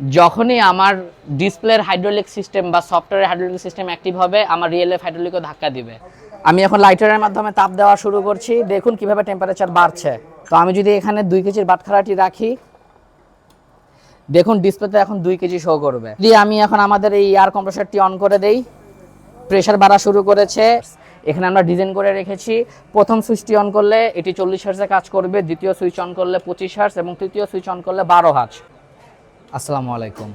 যখনই আমার ডিসপ্লের হাইড্রোলিক সিস্টেম বা সফটওয়্যার হাইড্রোলিক সিস্টেম অ্যাক্টিভ হবে, আমার রিয়েল লাইফ হাইড্রোলিকও ধাক্কা দিবে। আমি এখন লাইটারের মাধ্যমে তাপ দেওয়া শুরু করছি। দেখুন কীভাবে টেম্পারেচার বাড়ছে। তো আমি যদি এখানে দুই কেজির বাটখারাটি রাখি, দেখুন ডিসপ্লেতে এখন দুই কেজি শো করবে। যদি আমি এখন আমাদের এই এয়ার কম্প্রেসারটি অন করে দেই প্রেশার বাড়া শুরু করেছে। এখানে আমরা ডিজাইন করে রেখেছি। প্রথম সুইচটি অন করলে এটি চল্লিশ হার্সে কাজ করবে, দ্বিতীয় সুইচ অন করলে পঁচিশ হার্স এবং তৃতীয় সুইচ অন করলে বারো হার্স আসসালামু আলাইকুম।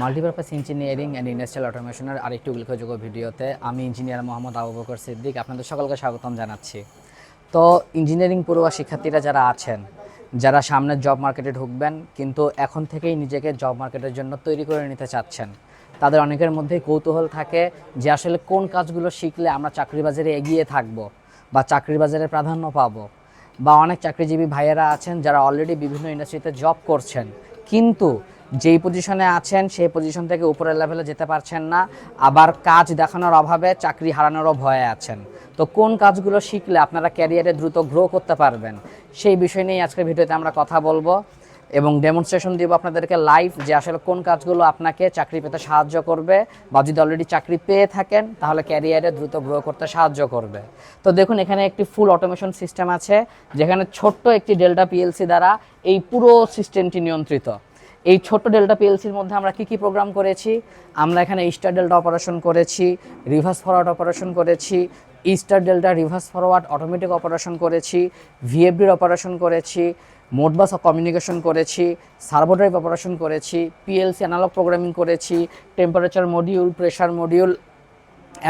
মাল্টিপারপাস ইঞ্জিনিয়ারিং অ্যান্ড ইন্ডাস্ট্রিয়াল অটোমেশনের আরেকটি উল্লেখযোগ্য ভিডিওতে আমি ইঞ্জিনিয়ার মোহাম্মদ আবু বকর সিদ্দিক আপনাদের সকলকে স্বাগতম জানাচ্ছি। তো ইঞ্জিনিয়ারিং পড়ুয়া শিক্ষার্থীরা যারা আছেন, যারা সামনের জব মার্কেটে ঢুকবেন, কিন্তু এখন থেকেই নিজেকে জব মার্কেটের জন্য তৈরি করে নিতে চাচ্ছেন, তাদের অনেকের মধ্যেই কৌতূহল থাকে যে আসলে কোন কাজগুলো শিখলে আমরা চাকরি বাজারে এগিয়ে থাকব বা চাকরি বাজারে প্রাধান্য পাব বা অনেক চাকরিজীবী ভাইয়েরা আছেন যারা অলরেডি বিভিন্ন ইন্ডাস্ট্রিতে জব করছেন, কিন্তু যেই পজিশনে আছেন, সেই পজিশন থেকে উপরের লেভেলে যেতে পারছেন না। আবার কাজ দেখানোর অভাবে চাকরি হারানোরও ভয়ে আছেন। তো কোন কাজগুলো শিখলে আপনারা ক্যারিয়ারে দ্রুত গ্রো করতে পারবেন, সেই বিষয় নিয়ে আজকের ভিডিওতে আমরা কথা বলব। এবং ডেমনস্ট্রেশন দিব আপনাদেরকে লাইভ যে আসলে কোন কাজগুলো আপনাকে চাকরি পেতে সাহায্য করবে বা যদি অলরেডি চাকরি পেয়ে থাকেন, তাহলে ক্যারিয়ারে দ্রুত গ্রো করতে সাহায্য করবে। তো দেখুন, এখানে একটি ফুল অটোমেশন সিস্টেম আছে, যেখানে ছোট্ট একটি ডেল্টা পিএলসি দ্বারা এই পুরো সিস্টেমটি নিয়ন্ত্রিত। এই ছোট্ট ডেল্টা পিএলসির মধ্যে আমরা কি কি প্রোগ্রাম করেছি? আমরা এখানে ইস্টার ডেল্টা অপারেশন করেছি রিভার্স ফরওয়ার্ড অপারেশন করেছি star delta reverse forward automatic operation করেছি ভিএফডির অপারেশন করেছি মোডবাস কমিউনিকেশন করেছি সার্ভো ড্রাইভ অপারেশন করেছি পিএলসি অ্যানালগ প্রোগ্রামিং করেছি টেম্পারেচার মডিউল প্রেশার মডিউল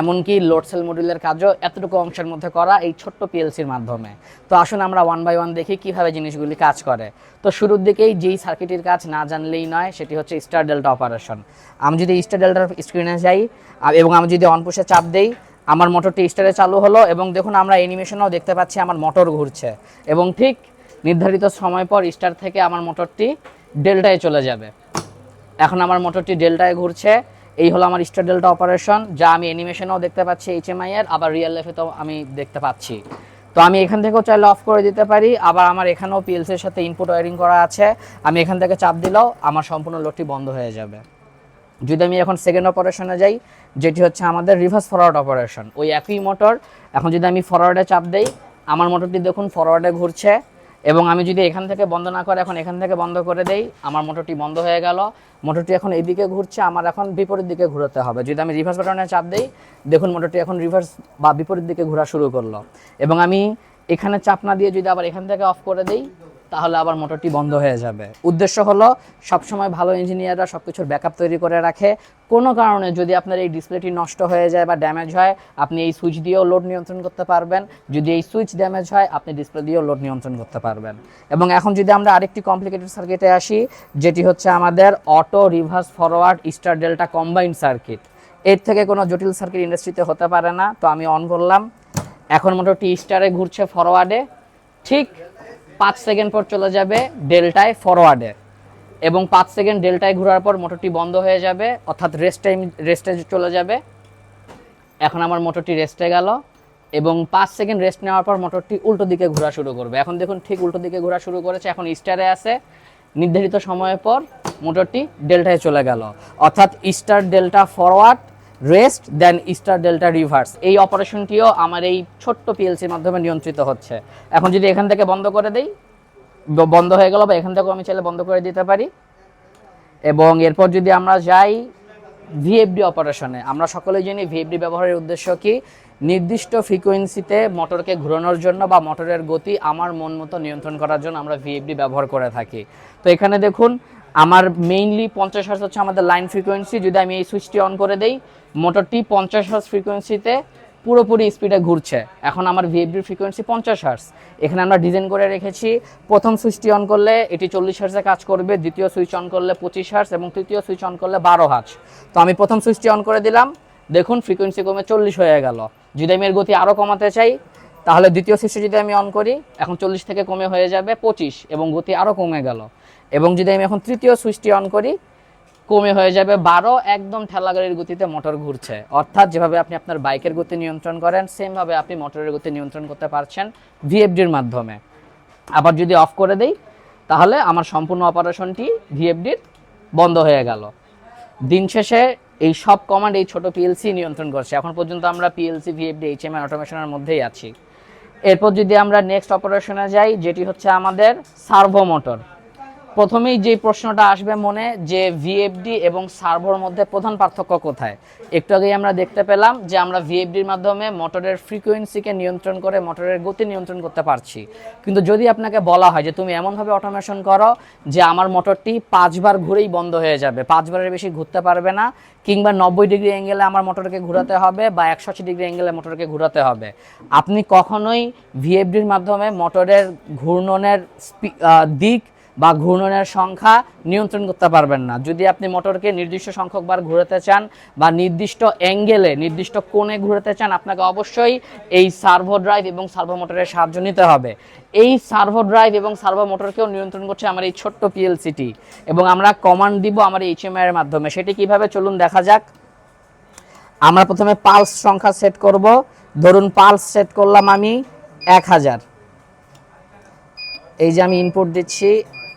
এমনকি লোড সেল মডিউলের কাজও এতটুকু অংশের মধ্যে করা এই ছোট্ট পিএলসির মাধ্যমে। তো আসুন আমরা ওয়ান বাই ওয়ান দেখি কীভাবে জিনিসগুলি কাজ করে। তো শুরুর দিকেই যেই সার্কিটের কাজ না জানলেই নয়, সেটি হচ্ছে স্টার ডেল্টা অপারেশন আমি যদি স্টার ডেল্টার স্ক্রিনে যাই এবং আমি যদি অন পুষে চাপ দেই, আমার মোটরটি স্টারে চালু হলো এবং দেখুন আমরা অ্যানিমেশনও দেখতে পাচ্ছি আমার মোটর ঘুরছে। এবং ঠিক নির্ধারিত সময় পর স্টার থেকে আমার মোটরটি ডেল্টায় চলে যাবে। এখন আমার মোটরটি ডেল্টায় ঘুরছে। এই হলো আমার স্টার অপারেশন যা আমি অ্যানিমেশনেও দেখতে পাচ্ছি এইচএমআই এর, আবার রিয়েল লাইফে তো আমি দেখতে পাচ্ছি। তো আমি এখান থেকেও চাইলে অফ করে দিতে পারি, আবার আমার এখানেও পিএলসির সাথে ইনপুট ওয়ারিং করা আছে। আমি এখান থেকে চাপ দিলেও আমার সম্পূর্ণ লোডটি বন্ধ হয়ে যাবে। যদি আমি এখন সেকেন্ড অপারেশনে যাই, যেটি হচ্ছে আমাদের রিভার্স ফরওয়ার্ড অপারেশন ওই একই মোটর এখন যদি আমি ফরওয়ার্ডে চাপ দেই, আমার মোটরটি দেখুন ফরওয়ার্ডে ঘুরছে। এবং আমি যদি এখান থেকে বন্ধ না করে এখন এখান থেকে বন্ধ করে দেই, আমার মোটরটি বন্ধ হয়ে গেল। মোটরটি এখন এদিকে ঘুরছে, আমার এখন বিপরীত দিকে ঘুরতে হবে। যদি আমি রিভার্স বাটনে চাপ দেই, দেখুন মোটরটি এখন রিভার্স বা বিপরীত দিকে ঘোরা শুরু করল। এবং আমি এখানে চাপ না দিয়ে যদি আবার এখান থেকে অফ করে দেই তাহলে আবার মোটরটি বন্ধ হয়ে যাবে। উদ্দেশ্য হলো সবসময় ভালো ইঞ্জিনিয়াররা সব কিছুর ব্যাকআপ তৈরি করে রাখে। কোনো কারণে যদি আপনার এই ডিসপ্লেটি নষ্ট হয়ে যায় বা ড্যামেজ হয়, আপনি এই সুইচ দিয়েও লোড নিয়ন্ত্রণ করতে পারবেন। যদি এই সুইচ ড্যামেজ হয়, আপনি ডিসপ্লে দিয়েও লোড নিয়ন্ত্রণ করতে পারবেন। এবং এখন যদি আমরা আরেকটি কমপ্লিকেটেড সার্কিটে আসি, যেটি হচ্ছে আমাদের auto reverse forward star delta combined circuit. এর থেকে কোনো জটিল সার্কিট ইন্ডাস্ট্রিতে হতে পারে না, তো আমি অন করলাম। এখন মোটরটি স্টারে ঘুরছে ফরওয়ার্ডে ঠিক পাঁচ সেকেন্ড পর চলে যাবে ডেল্টায় ফরওয়ার্ডে এবং পাঁচ সেকেন্ড ডেল্টায় ঘোরার পর মোটরটি বন্ধ হয়ে যাবে, অর্থাৎ রেস্ট টাইম রেস্টে চলে যাবে। এখন আমার মোটরটি রেস্টে গেল এবং পাঁচ সেকেন্ড রেস্ট নেওয়ার পর মোটরটি উল্টো দিকে ঘোরা শুরু করবে। এখন দেখুন ঠিক উল্টো দিকে ঘোরা শুরু করেছে, এখন স্টারে আছে। নির্ধারিত সময়ের পর মোটরটি ডেল্টায় চলে গেল। অর্থাৎ star delta forward rest then star delta reverse. এই অপারেশনটিও আমার এই ছোট্ট পিএলসির মাধ্যমে নিয়ন্ত্রিত হচ্ছে। এখন যদি এখান থেকে বন্ধ করে দেই বন্ধ হয়ে গেল বা এখান থেকেও আমি চাইলে বন্ধ করে দিতে পারি। এবং এরপর যদি আমরা যাই ভিএফডি অপারেশনে, আমরা সকলেই জানি ভিএফডি ব্যবহারের উদ্দেশ্য কি? নির্দিষ্ট ফ্রিকোয়েন্সিতে মোটরকে ঘুরানোর জন্য বা মোটরের গতি আমার মন মতো নিয়ন্ত্রণ করার জন্য আমরা ভিএফডি ব্যবহার করে থাকি। তো এখানে দেখুন আমার মেইনলি পঞ্চাশ হার্স হচ্ছে আমাদের লাইন ফ্রিকোয়েন্সি যদি আমি এই সুইচটি অন করে দেই মোটরটি পঞ্চাশ হার্স ফ্রিকোয়েন্সিতে পুরোপুরি স্পিডে ঘুরছে। এখন আমার ভিএফডির ফ্রিকোয়েন্সি পঞ্চাশ হার্স এখানে আমরা ডিজাইন করে রেখেছি, প্রথম সুইচটি অন করলে এটি চল্লিশ হার্সে কাজ করবে, দ্বিতীয় সুইচ অন করলে পঁচিশ হার্স এবং তৃতীয় সুইচ অন করলে বারো হার্স তো আমি প্রথম সুইচটি অন করে দিলাম, দেখুন ফ্রিকোয়েন্সি কমে চল্লিশ হয়ে গেল। যদি আমি এর গতি আরও কমাতে চাই, তাহলে দ্বিতীয় সুইচটি যদি আমি অন করি, এখন চল্লিশ থেকে কমে হয়ে যাবে পঁচিশ এবং গতি আরও কমে গেল। এবং যদি আমি এখন তৃতীয় সুইচটি অন করি, কমে হয়ে যাবে বারো, একদম ঠেলা গাড়ির গতিতে মোটর ঘুরছে। অর্থাৎ যেভাবে আপনি আপনার বাইকের গতি নিয়ন্ত্রণ করেন, সেমভাবে আপনি মোটরের গতি নিয়ন্ত্রণ করতে পারছেন ভিএফডির মাধ্যমে। আবার যদি অফ করে দেই, তাহলে আমার সম্পূর্ণ অপারেশনটি ভিএফডির বন্ধ হয়ে গেল। দিন শেষে এই সব কমান্ড এই ছোট পিএলসি নিয়ন্ত্রণ করছে। এখন পর্যন্ত আমরা পিএলসি ভিএফডি এইচএমআই অটোমেশনের মধ্যেই আছি। এরপর যদি আমরা নেক্সট অপারেশনে যাই, যেটি হচ্ছে আমাদের সার্ভো মোটর প্রথমেই যে প্রশ্নটা আসবে মনে, যে ভিএফডি এবং সার্ভোর মধ্যে প্রধান পার্থক্য কোথায়? একটু আগেই আমরা দেখতে পেলাম যে আমরা ভিএফডির মাধ্যমে মোটরের ফ্রিকোয়েন্সিকে নিয়ন্ত্রণ করে মোটরের গতি নিয়ন্ত্রণ করতে পারছি। কিন্তু যদি আপনাকে বলা হয় যে তুমি এমনভাবে অটোমেশন করো যে আমার মোটরটি পাঁচবার ঘুরেই বন্ধ হয়ে যাবে, পাঁচবারের বেশি ঘুরতে পারবে না, কিংবা নব্বই ডিগ্রি অ্যাঙ্গেলে আমার মোটরকে ঘোরাতে হবে বা একশো আশি ডিগ্রি অ্যাঙ্গেলে মোটরকে ঘোরাতে হবে, আপনি কখনোই ভিএফডির মাধ্যমে মোটরের ঘূর্ণনের দিক বা ঘূর্ণনের সংখ্যা নিয়ন্ত্রণ করতে পারবেন না। যদি আপনি মোটরকে নির্দিষ্ট সংখ্যক বার ঘুরাতে চান বা নির্দিষ্ট অ্যাঙ্গেলে নির্দিষ্ট কোণে ঘুরাতে চান, আপনাকে অবশ্যই এই সার্ভো ড্রাইভ এবং সার্ভো মোটরের সাহায্য নিতে হবে। এই সার্ভো ড্রাইভ এবং সার্ভো মোটরকেও নিয়ন্ত্রণ করছে আমার এই ছোট্ট পিএলসিটি এবং আমরা কমান্ড দিব আমার এইচএমআই এর মাধ্যমে। সেটি কীভাবে চলুন দেখা যাক। আমরা প্রথমে পালস সংখ্যা সেট করব। ধরুন পালস সেট করলাম আমি এক হাজার। এই যে আমি ইনপুট দিচ্ছি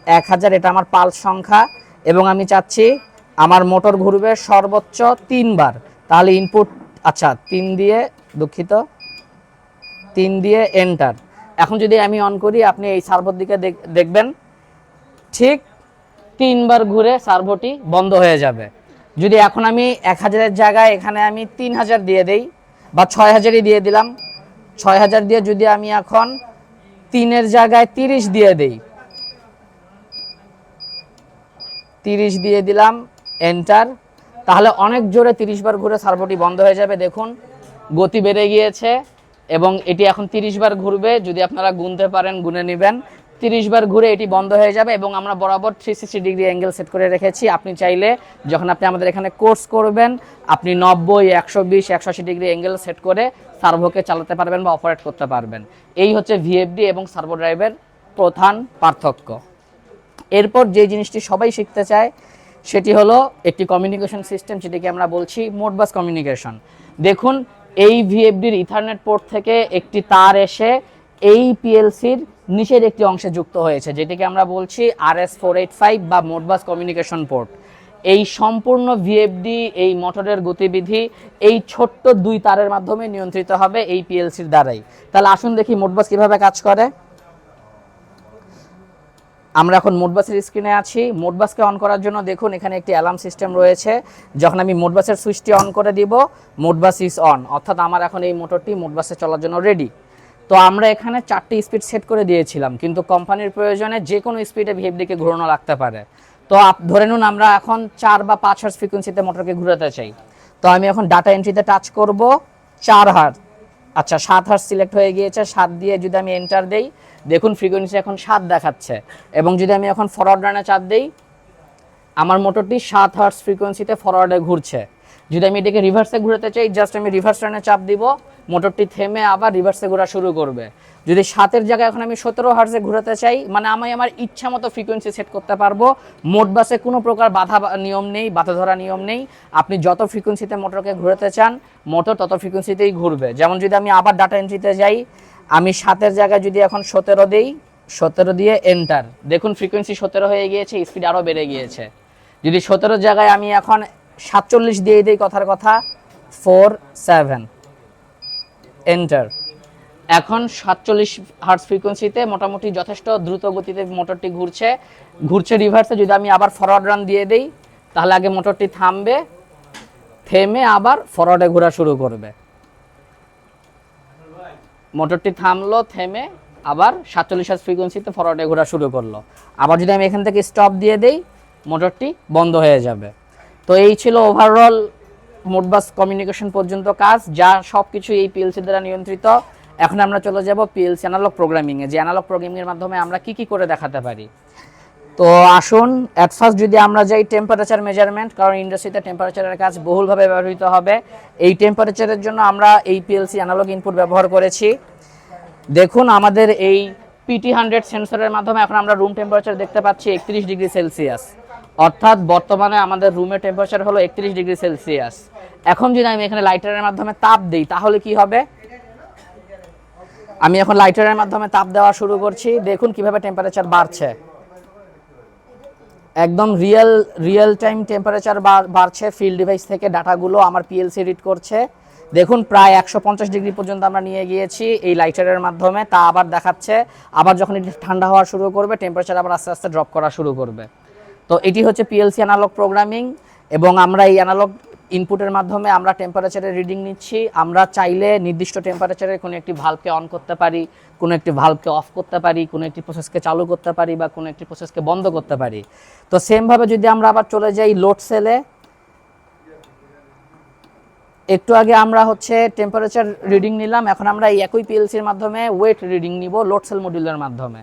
এক হাজার, এটা আমার পাল সংখ্যা। এবং আমি চাচ্ছি আমার মোটর ঘুরবে সর্বোচ্চ তিনবার। তাহলে ইনপুট আচ্ছা তিন দিয়ে দুঃখিত, তিন দিয়ে এন্টার এখন যদি আমি অন করি, আপনি এই সার্ভোর দিকে দেখ- দেখবেন, ঠিক তিনবার ঘুরে সার্ভোটি বন্ধ হয়ে যাবে। যদি এখন আমি এক হাজারের জায়গায় এখানে আমি তিন হাজার দিয়ে দেই, বা ছয় হাজারই দিয়ে দিলাম, ছয় হাজার দিয়ে যদি আমি এখন তিনের জায়গায় তিরিশ দিয়ে দেই তিরিশ দিয়ে দিলাম এন্টার তাহলে অনেক জোরে তিরিশ বার ঘুরে সার্ভোটি বন্ধ হয়ে যাবে, দেখুন। গতি বেড়ে গিয়েছে এবং এটি এখন তিরিশ বার ঘুরবে, যদি আপনারা গুনতে পারেন, গুনে নেবেন। তিরিশ বার ঘুরে এটি বন্ধ হয়ে যাবে এবং আমরা বরাবর three sixty degree angle set করে রেখেছি। আপনি চাইলে যখন আপনি আমাদের এখানে কোর্স করবেন, আপনি নব্বই, একশো বিশ, একশো আশি ডিগ্রি অ্যাঙ্গেল সেট করে সার্ভোকে চালাতে পারবেন বা অপারেট করতে পারবেন। এই হচ্ছে ভিএফডি এবং সার্ভো ড্রাইভের প্রধান পার্থক্য। এরপর যে জিনিসটি সবাই শিখতে চায়, সেটি হলো একটি কমিউনিকেশন সিস্টেম যেটিকে আমরা বলছি মোডবাস কমিউনিকেশন দেখুন, এই ভিএফডির ইথারনেট পোর্ট থেকে একটি তার এসে এই পিএলসির নিচের একটি অংশে যুক্ত হয়েছে, যেটিকে আমরা বলছি R S four eight five বা মোডবাস কমিউনিকেশন পোর্ট এই সম্পূর্ণ ভিএফডি এই মোটরের গতিবিধি এই ছোট্ট দুই তারের মাধ্যমে নিয়ন্ত্রিত হবে এই পিএলসির দ্বারাই। তাহলে আসুন দেখি মোটবাস কীভাবে কাজ করে। আমরা এখন মোটবাসের স্ক্রিনে আছি। মোটবাসকে অন করার জন্য দেখুন, এখানে একটি অ্যালার্ম সিস্টেম রয়েছে। যখন আমি মোটবাসের সুইচটি অন করে দিব, মোটবাস ইজ অন অর্থাৎ আমার এখন এই মোটরটি মোটবাসে চলার জন্য রেডি তো আমরা এখানে চারটি স্পিড সেট করে দিয়েছিলাম, কিন্তু কোম্পানির প্রয়োজনে যে কোনো স্পিডে ভিএফডিকে ঘোরানো লাগতে পারে। তো ধরে নিন আমরা এখন চার বা পাঁচ হার্স ফ্রিকোয়েন্সিতে মোটরকে ঘুরাতে চাই। তো আমি এখন ডাটা এন্ট্রিতে টাচ করব, চার হার্স আচ্ছা সাত হার্স সিলেক্ট হয়ে গিয়েছে, সাত দিয়ে যদি আমি এন্টার দেই দেখুন ফ্রিকোয়েন্সি এখন সাত দেখাচ্ছে। এবং যদি আমি এখন ফরওয়ার্ড রানে চাপ দিই, আমার মোটরটি সাত হার্স ফ্রিকোয়েন্সিতে ফরওয়ার্ডে ঘুরছে। যদি আমি এটাকে রিভার্সে ঘুরাতে চাই জাস্ট আমি রিভার্স রানে চাপ দিব, মোটরটি থেমে আবার রিভার্সে ঘোরা শুরু করবে। যদি সাতের জায়গায় এখন আমি সতেরো হার্সে ঘুরাতে চাই মানে আমি আমার ইচ্ছা মতো ফ্রিকোয়েন্সি সেট করতে পারব। মোট বাসে কোনো প্রকার বাধা নিয়ম নেই, বাধা ধরা নিয়ম নেই। আপনি যত ফ্রিকোয়েন্সিতে মোটরকে ঘুরাতে চান, মোটর তত ফ্রিকোয়েন্সিতেই ঘুরবে। যেমন যদি আমি আবার ডাটা এন্ট্রিতে যাই আমি সাতের জায়গায় যদি এখন সতেরো দিই, সতেরো দিয়ে এন্টার দেখুন ফ্রিকোয়েন্সি সতেরো হয়ে গিয়েছে স্পিড আরও বেড়ে গিয়েছে। যদি সতেরো জায়গায় আমি এখন সাতচল্লিশ দিয়ে দিই কথার কথা ফোর সেভেন এন্টার এখন সাতচল্লিশ হার্টস ফ্রিকোয়েন্সিতে মোটামুটি যথেষ্ট দ্রুত গতিতে মোটরটি ঘুরছে। ঘুরছে রিভার্সে যদি আমি আবার ফরওয়ার্ড রান দিয়ে দিই, তাহলে আগে মোটরটি থামবে, থেমে আবার ফরওয়ার্ডে ঘোরা শুরু করবে। মোটরটি থামলো, থেমে আবার সাতচল্লিশ হাজ ফ্রিকোয়েন্সিতে ফরওয়ার্ডে ঘোরা শুরু করল। আবার যদি আমি এখান থেকে স্টপ দিয়ে দেই, মোটরটি বন্ধ হয়ে যাবে। তো এই ছিল ওভারঅল মোটবাস কমিউনিকেশন পর্যন্ত কাজ, যা সব কিছু এই পিএলসি দ্বারা নিয়ন্ত্রিত। এখন আমরা চলে যাব পিএলসি অ্যানালগ প্রোগ্রামিংয়ে যে অ্যানালগ প্রোগ্রামিংয়ের মাধ্যমে আমরা কি কি করে দেখাতে পারি। তো আসুন অ্যাট ফার্স্ট যদি আমরা যাই টেম্পারেচার মেজারমেন্ট কারণ ইন্ডাস্ট্রিতে টেম্পারেচারের কাজ বহুলভাবে ব্যবহৃত হবে, এই টেম্পারেচারের জন্য আমরা এই পিএলসি অ্যানালগ ইনপুট ব্যবহার করেছি। দেখুন, আমাদের এই পিটি হান্ড্রেড সেন্সরের মাধ্যমে এখন আমরা রুম টেম্পারেচার দেখতে পাচ্ছি একত্রিশ ডিগ্রি সেলসিয়াস। অর্থাৎ বর্তমানে আমাদের রুমের টেম্পারেচার হলো একত্রিশ ডিগ্রি সেলসিয়াস। এখন যদি আমি এখানে লাইটারের মাধ্যমে তাপ দিই, তাহলে কি হবে? আমি এখন লাইটারের মাধ্যমে তাপ দেওয়া শুরু করছি। দেখুন কীভাবে টেম্পারেচার বাড়ছে। একদম রিয়েল রিয়েল টাইম টেম্পারেচার বাড়ছে ফিল্ড ডিভাইস থেকে ডাটাগুলো আমার পিএলসি রিড করছে। দেখুন, প্রায় একশো পঞ্চাশ ডিগ্রি পর্যন্ত আমরা নিয়ে গিয়েছি এই লাইটারের মাধ্যমে। তা আবার দেখাচ্ছে। আবার যখন এটি ঠান্ডা হওয়া শুরু করবে টেম্পারেচার আবার আস্তে আস্তে ড্রপ করা শুরু করবে। তো এটি হচ্ছে পিএলসি অ্যানালগ প্রোগ্রামিং এবং আমরা এই অ্যানালগ ইনপুটের মাধ্যমে আমরা টেম্পারেচারের রিডিং নিচ্ছি। আমরা চাইলে নির্দিষ্ট টেম্পারেচারে কোনো একটি ভালভকে অন করতে পারি, কোনো একটি ভালভকে অফ করতে পারি, কোনো একটি প্রসেসকে চালু করতে পারি বা কোনো একটি প্রসেসকে বন্ধ করতে পারি। তো সেমভাবে যদি আমরা আবার চলে যাই লোড সেলে একটু আগে আমরা হচ্ছে টেম্পারেচার রিডিং নিলাম। এখন আমরা এই একই পিএলসির মাধ্যমে ওয়েট রিডিং নিব লোড সেল মডিউলের মাধ্যমে।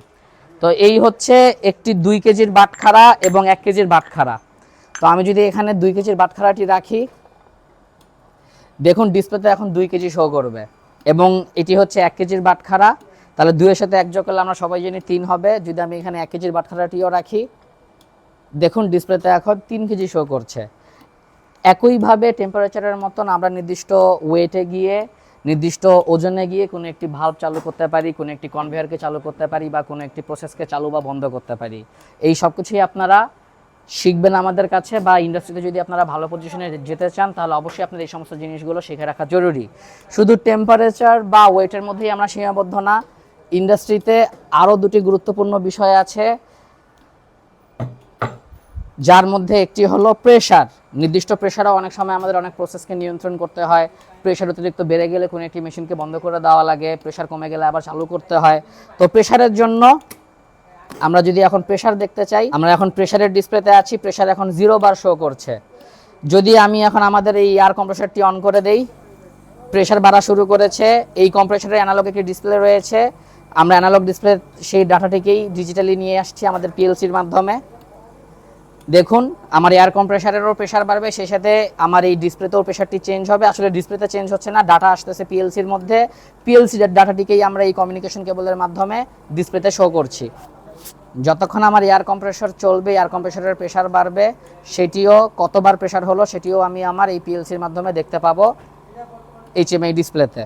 তো এই হচ্ছে একটি দুই কেজির বাটখারা এবং এক কেজির বাটখারা। তো আমি যদি এখানে দুই কেজির বাটখারাটি রাখি, দেখুন ডিসপ্লেতে এখন দুই কেজি শো করবে এবং এটি হচ্ছে এক কেজির বাটখারা। তাহলে দুইয়ের সাথে এক যোগ করলে আমরা সবাই জানি তিন হবে। যদি আমি এখানে এক কেজির বাটখারাটিও রাখি, দেখুন ডিসপ্লেতে এখন তিন কেজি শো করছে। একইভাবে টেম্পারেচারের মতন আমরা নির্দিষ্ট ওয়েটে গিয়ে, নির্দিষ্ট ওজনে গিয়ে কোনো একটি ভাল্ব চালু করতে পারি, কোনো একটি কনভেয়ারকে চালু করতে পারি বা কোনো একটি প্রসেসকে চালু বা বন্ধ করতে পারি। এই সব কিছুই আপনারা শিখবেন আমাদের কাছে বা ইন্ডাস্ট্রিতে যদি আপনারা ভালো পজিশনে যেতে চান, তাহলে অবশ্যই আপনার এই সমস্ত জিনিসগুলো শিখে রাখা জরুরি। শুধু টেম্পারেচার বা ওয়েটের মধ্যেই আমরা সীমাবদ্ধ না ইন্ডাস্ট্রিতে আরও দুটি গুরুত্বপূর্ণ বিষয় আছে। যার মধ্যে একটি হলো প্রেশার নির্দিষ্ট প্রেশারও অনেক সময় আমাদের অনেক প্রসেসকে নিয়ন্ত্রণ করতে হয়। প্রেশার অতিরিক্ত বেড়ে গেলে কোনো একটি মেশিনকে বন্ধ করে দেওয়া লাগে প্রেশার কমে গেলে আবার চালু করতে হয়। তো প্রেশারের জন্য আমরা যদি এখন প্রেশার দেখতে চাই, আমরা এখন প্রেশারের ডিসপ্লেতে আছি প্রেশার এখন জিরো বার শো করছে। যদি আমি এখন আমাদের এই এয়ার কম্প্রেসারটি অন করে দেই প্রেশার বাড়া শুরু করেছে, এই কম্প্রেসারের অ্যানালগ একটি ডিসপ্লে রয়েছে। আমরা অ্যানালগ ডিসপ্লে সেই ডাটাটিকেই ডিজিটালি নিয়ে আসছি আমাদের পিএলসির মাধ্যমে। দেখুন, আমার এয়ার কম্প্রেসারেরও প্রেশার বাড়বে, সেই সাথে আমার এই ডিসপ্লেতেও প্রেশারটি চেঞ্জ হবে। আসলে ডিসপ্লেতে চেঞ্জ হচ্ছে না ডাটা আসতেছে পিএলসির মধ্যে। পিএলসি ডাটাটিকেই আমরা এই কমিউনিকেশন কেবলের মাধ্যমে ডিসপ্লেতে শো করছি। যতক্ষণ আমার এয়ার কম্প্রেসর চলবে এয়ার কম্প্রেসরের প্রেশার বাড়বে, সেটিও কতবার প্রেশার হলো, সেটিও আমি আমার এই পিএলসির মাধ্যমে দেখতে পাবো এইচএমআই ডিসপ্লেতে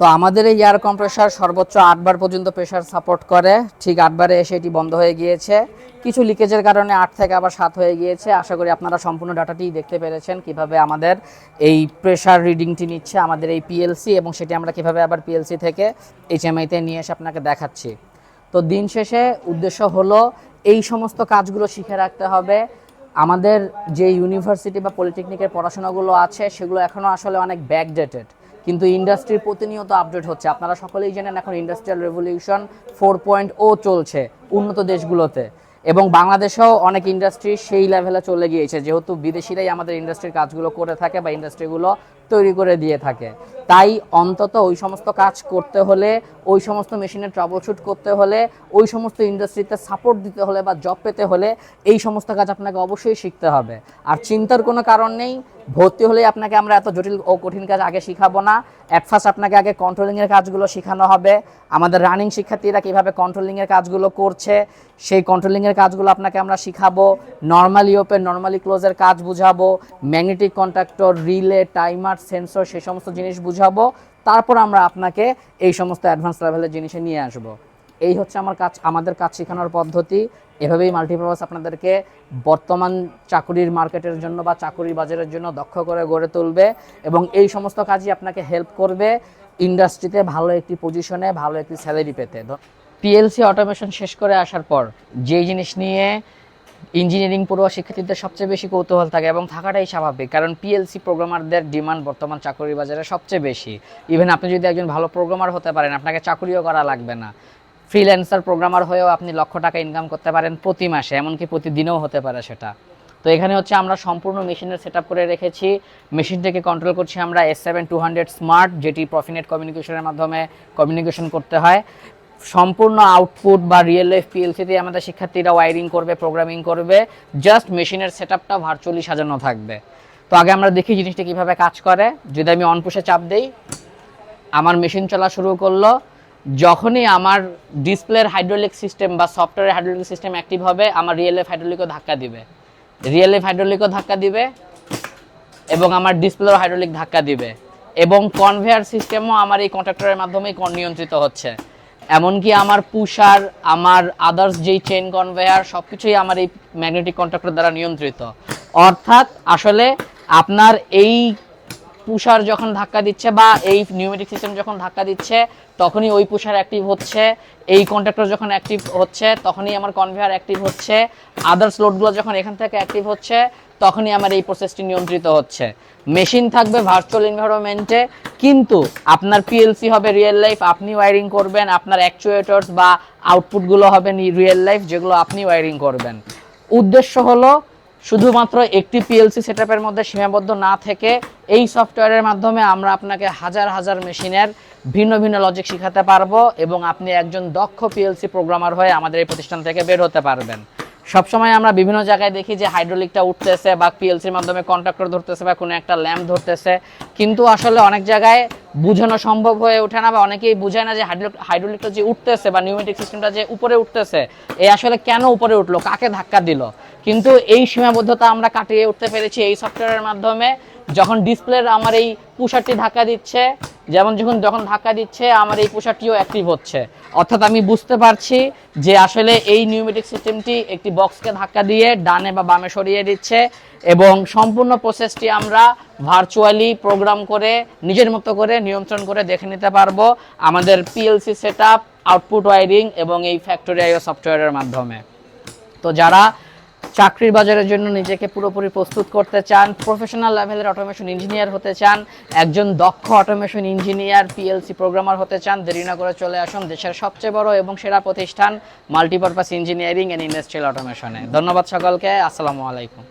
তো আমাদের এই এয়ার কম্প্রেসর সর্বোচ্চ আটবার পর্যন্ত প্রেশার সাপোর্ট করে। ঠিক আটবারে এসে এটি বন্ধ হয়ে গিয়েছে। কিছু লিকেজের কারণে আট থেকে আবার সাত হয়ে গিয়েছে। আশা করি আপনারা সম্পূর্ণ ডাটাটি দেখতে পেরেছেন কীভাবে আমাদের এই প্রেশার রিডিংটি নিচ্ছে আমাদের এই পিএলসি এবং সেটি আমরা কীভাবে আবার পিএলসি থেকে এইচএমআইতে নিয়ে এসে আপনাকে দেখাচ্ছি। তো দিন শেষে উদ্দেশ্য হলো, এই সমস্ত কাজগুলো শিখে রাখতে হবে। আমাদের যে ইউনিভার্সিটি বা পলিটেকনিকের পড়াশোনাগুলো আছে, সেগুলো এখনও আসলে অনেক ব্যাকডেটেড কিন্তু ইন্ডাস্ট্রির প্রতিনিয়ত আপডেট হচ্ছে। আপনারা সকলেই জানেন এখন ইন্ডাস্ট্রিয়াল রেভলিউশন ফোর পয়েন্ট ও চলছে উন্নত দেশগুলোতে। এবং বাংলাদেশেও অনেক ইন্ডাস্ট্রি সেই লেভেলে চলে গিয়েছে। যেহেতু বিদেশিরাই আমাদের ইন্ডাস্ট্রির কাজগুলো করে থাকে বা ইন্ডাস্ট্রিগুলো তৈরি করে দিয়ে থাকে। তাই অন্তত ওই সমস্ত কাজ করতে হলে, ওই সমস্ত মেশিনে মেশিনের ট্রাবলশুট করতে হলে, ওই সমস্ত ইন্ডাস্ট্রিতে সাপোর্ট দিতে হলে বা জব পেতে হলে এই সমস্ত কাজ আপনাকে অবশ্যই শিখতে হবে। আর চিন্তার কোনো কারণ নেই, ভর্তি হলেই আপনাকে আমরা এত জটিল ও কঠিন কাজ আগে শিখাবো না। অ্যাট ফার্স্ট আপনাকে আগে কন্ট্রোলিংয়ের কাজগুলো শেখানো হবে। আমাদের রানিং শিক্ষার্থীরা কীভাবে কন্ট্রোলিংয়ের কাজগুলো করছে, সেই কন্ট্রোলিংয়ের কাজগুলো আপনাকে আমরা শিখাবো। নর্মালি ওপেন নর্মালি ক্লোজের কাজ বুঝাবো। Magnetic contractor relay timer sensor সেই সমস্ত জিনিস বুঝাবো। তারপর আমরা আপনাকে এই সমস্ত অ্যাডভান্স লেভেলের জিনিসে নিয়ে আসব। এই হচ্ছে আমার কাজ, আমাদের কাজ শেখানোর পদ্ধতি। এভাবেই মাল্টিপারপাস আপনাদেরকে বর্তমান চাকুরির মার্কেটের জন্য বা চাকুরির বাজারের জন্য দক্ষ করে গড়ে তুলবে এবং এই সমস্ত কাজই আপনাকে হেল্প করবে ইন্ডাস্ট্রিতে ভালো একটি পজিশনে ভালো একটি স্যালারি পেতে। পিএলসি অটোমেশন শেষ করে আসার পর যেই জিনিস নিয়ে ইঞ্জিনিয়ারিং পড়ুয়া শিক্ষার্থীদের সবচেয়ে বেশি কৌতূহল থাকে এবং থাকাটাই স্বাভাবিক, কারণ পিএলসি প্রোগ্রামারদের ডিমান্ড বর্তমান চাকরির বাজারে সবচেয়ে বেশি। ইভেন আপনি যদি একজন ভালো প্রোগ্রামার হতে পারেন, আপনাকে চাকরিও করা লাগবে না। ফ্রিল্যান্সার প্রোগ্রামার হয়েও আপনি লক্ষ টাকা ইনকাম করতে পারেন প্রতি মাসে, এমনকি প্রতিদিনও হতে পারে সেটা। তো এখানে হচ্ছে আমরা সম্পূর্ণ মেশিনের সেট করে রেখেছি। মেশিনটাকে কন্ট্রোল করছি আমরা S seven two hundred smart যেটি প্রফিনেট কমিউনিকেশনের মাধ্যমে কমিউনিকেশন করতে হয়। সম্পূর্ণ আউটপুট বা রিয়েল লাইফ পিএলসিতে আমাদের শিক্ষার্থীরা ওয়ারিং করবে প্রোগ্রামিং করবে জাস্ট মেশিনের সেট আপটা ভার্চুয়ালি সাজানো থাকবে। তো আগে আমরা দেখি জিনিসটা কীভাবে কাজ করে। যদি আমি অন পুষে চাপ দেই, আমার মেশিন চলা শুরু করল। যখনই আমার ডিসপ্লের হাইড্রোলিক সিস্টেম বা সফটওয়্যার হাইড্রোলিক সিস্টেম অ্যাক্টিভ হবে, আমার রিয়েল লাইফ হাইড্রোলিকও ধাক্কা দিবে। রিয়েল লাইফ হাইড্রোলিকও ধাক্কা দিবে এবং আমার ডিসপ্লেও হাইড্রোলিক ধাক্কা দিবে। এবং কনভেয়ার সিস্টেমও আমার এই কন্ট্রাক্টরের মাধ্যমেই নিয়ন্ত্রিত হচ্ছে। এমনকি আমার পুষার, আমার আদার্স যেই চেন কনভেয়ার সব কিছুই আমার এই ম্যাগনেটিক কন্ট্রাক্টর দ্বারা নিয়ন্ত্রিত। অর্থাৎ আসলে আপনার এই পুষার যখন ধাক্কা দিচ্ছে বা এই নিউমেটিক সিস্টেম যখন ধাক্কা দিচ্ছে, তখনই ওই পুষার অ্যাক্টিভ হচ্ছে। এই কন্ট্রাক্টর যখন অ্যাক্টিভ হচ্ছে, তখনই আমার কনভেয়ার অ্যাক্টিভ হচ্ছে। আদার্স লোডগুলো যখন এখান থেকে অ্যাক্টিভ হচ্ছে, তখনই আমার এই প্রসেসটি নিয়ন্ত্রিত হচ্ছে। মেশিন থাকবে ভার্চুয়াল এনভায়রনমেন্টে কিন্তু আপনার পিএলসি হবে রিয়েল লাইফ আপনি ওয়ারিং করবেন। আপনার অ্যাকচুয়েটরস বা আউটপুটগুলো হবে রিয়েল লাইফ যেগুলো আপনি ওয়ারিং করবেন। উদ্দেশ্য হলো শুধুমাত্র একটি পিএলসি সেটআপের মধ্যে সীমাবদ্ধ না থেকে এই সফটওয়্যারের মাধ্যমে আমরা আপনাকে হাজার হাজার মেশিনের ভিন্ন ভিন্ন লজিক শেখাতে পারব এবং আপনি একজন দক্ষ পিএলসি প্রোগ্রামার হয়ে আমাদের এই প্রতিষ্ঠান থেকে বের হতে পারবেন। সবসময় আমরা বিভিন্ন জায়গায় দেখি যে হাইড্রোলিকটা উঠতেছে বা পিএলসির মাধ্যমে কন্ট্রাক্টর ধরতেছে বা কোনো একটা ল্যাম্প ধরতেছে। কিন্তু আসলে অনেক জায়গায় বোঝানো সম্ভব হয়ে ওঠে না বা অনেকেই বুঝায় না যে হাইড্রোলিক হাইড্রোলিকটা যে উঠতেছে বা নিউমেটিক সিস্টেমটা যে উপরে উঠতেছে, এ আসলে কেন উপরে উঠল, কাকে ধাক্কা দিল? কিন্তু এই সীমাবদ্ধতা আমরা কাটিয়ে উঠতে পেরেছি এই সফটওয়্যারের মাধ্যমে। যখন ডিসপ্লের আমার এই পুষারটি ধাক্কা দিচ্ছে, যেমন যখন যখন ধাক্কা দিচ্ছে, আমার এই পুষারটিও অ্যাক্টিভ হচ্ছে। অর্থাৎ আমি বুঝতে পারছি যে আসলে এই নিউমেটিক সিস্টেমটি একটি বক্সকে ধাক্কা দিয়ে ডানে বা বামে সরিয়ে দিচ্ছে এবং সম্পূর্ণ প্রসেসটি আমরা ভার্চুয়ালি প্রোগ্রাম করে, নিজের মতো করে নিয়ন্ত্রণ করে দেখে নিতে পারব আমাদের পিএলসি সেট আউটপুট ওয়ারিং এবং এই ফ্যাক্টরি আইও সফটওয়্যারের মাধ্যমে। তো যারা চাকরির বাজারের জন্য নিজেকে পুরোপুরি প্রস্তুত করতে চান প্রফেশনাল লেভেলের অটোমেশন ইঞ্জিনিয়ার হতে চান, একজন দক্ষ অটোমেশন ইঞ্জিনিয়ার পিএলসি প্রোগ্রামার হতে চান, দেরি না করে চলে আসুন দেশের সবচেয়ে বড় এবং সেরা প্রতিষ্ঠান মাল্টিপারপাস ইঞ্জিনিয়ারিং অ্যান্ড ইন্ডাস্ট্রিয়াল অটোমেশনে ধন্যবাদ সকলকে, আসসালামু আলাইকুম।